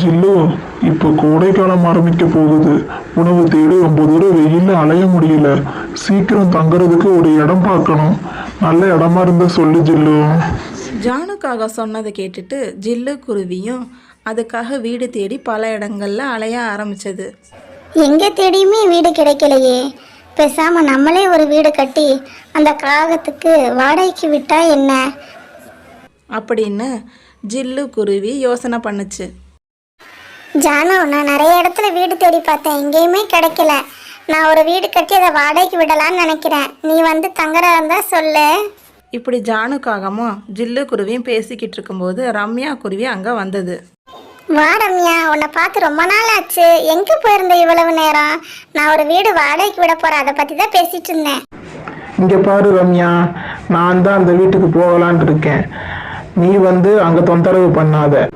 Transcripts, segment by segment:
ஜில்லு இப்போ கோடைக்காலம் ஆரம்பிக்க போகுது. உணவு தேடி ரொம்ப தூரம் வெயில்ல அலைய முடியல. சீக்கிரம் தங்குறதுக்கு ஒரு இடம் பார்க்கணும். நல்ல இடமா இருந்தா சொல்லு ஜில்லு. ஜானுக்காக சொன்னதை கேட்டுட்டு ஜில்லு குருவியும் அதுக்காக வீடு தேடி பல இடங்கள்ல அலைய ஆரம்பிச்சது. எங்கே தேடியுமே வீடு கிடைக்கலையே. பேசாம நம்மளே ஒரு வீடு கட்டி அந்த காகத்துக்கு வாடகைக்கு விட்டா என்ன? அப்படின்னு ஜில்லு குருவி யோசனை பண்ணுச்சு. ஜானு நான் நிறைய இடத்துல வீடு தேடி பார்த்தேன். எங்கேயுமே கிடைக்கல. நான் ஒரு வீடு கட்டி அதை வாடகைக்கு விடலாம்னு நினைக்கிறேன். நீ வந்து தங்குறதா இருந்தா சொல்லு. இப்படி ஜானுக்காகமும் ஜில்லு குருவியும் பேசிக்கிட்டு இருக்கும்போது ரம்யா குருவி அங்கே வந்தது. வா ரம்யா உன்னை பார்த்து ரொம்ப நாள் ஆச்சு. எங்கே போயிருந்த இவ்வளவு நேரம்? நான் ஒரு வீடு வாடகைக்கு விட போறேன். அதை பற்றி தான் பேசிட்டு இருந்தேன். இங்க பாரு ரம்யா நான் தான் அந்த வீட்டுக்கு போகலான்ட்டு இருக்கேன். நீ வந்து அங்க தொந்தரவு பண்ணாத.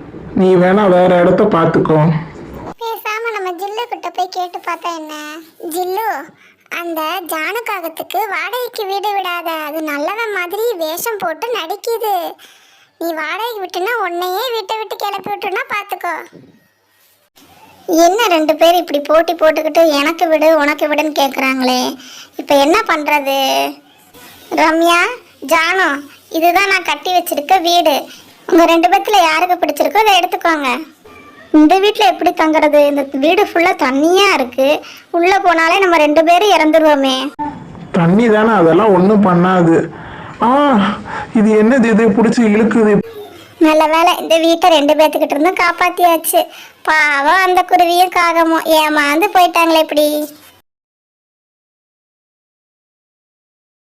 நீ வேணா வேற இடத்த பார்த்துக்கோ பேசாம நம்ம ஜில்லு கிட்ட போய் கேட்டு பார்த்தா என்ன? ஜில்லு அந்த ஜானகாகத்துக்கு வாடகைக்கு வீடு விடாத. அது நல்லவன் மாதிரி வேஷம் போட்டு நடிக்குது. நீ வாடகைக்கு விட்டுனா உன்னையே வீட்டை விட்டு கிளப்பி விட்டுனா பார்த்துக்கோ என்ன ரெண்டு பேர் இப்படி போட்டி போட்டுக்கிட்டு எனக்கு விடு உனக்கு விடுன்னு கேட்குறாங்களே இப்போ என்ன பண்ணுறது ரம்யா ஜானு இதுதான் நான் கட்டி வச்சிருக்க வீடு. உங்கள் ரெண்டு பேத்துல யாருக்கு பிடிச்சிருக்கோ அதை எடுத்துக்கோங்க. இந்த வீட்டில் எப்படி தங்குறது? இந்த வீடு ஃபுல்லாக தண்ணியாக இருக்குது உள்ளே போனாலே நம்ம ரெண்டு பேரும் இறந்துருவோமே. தண்ணி தானே அதெல்லாம் ஒன்றும் பண்ணாது. ஆ இது என்னது இது? பிடிச்சி இழுக்குது. நல்ல வேளை இந்த வீட்டை ரெண்டு பேர்த்துக்கிட்ட இருந்து காப்பாத்தியாச்சு. பாவம் அந்த குருவியும் காகமும் ஏமாந்து போயிட்டாங்களே இப்படி.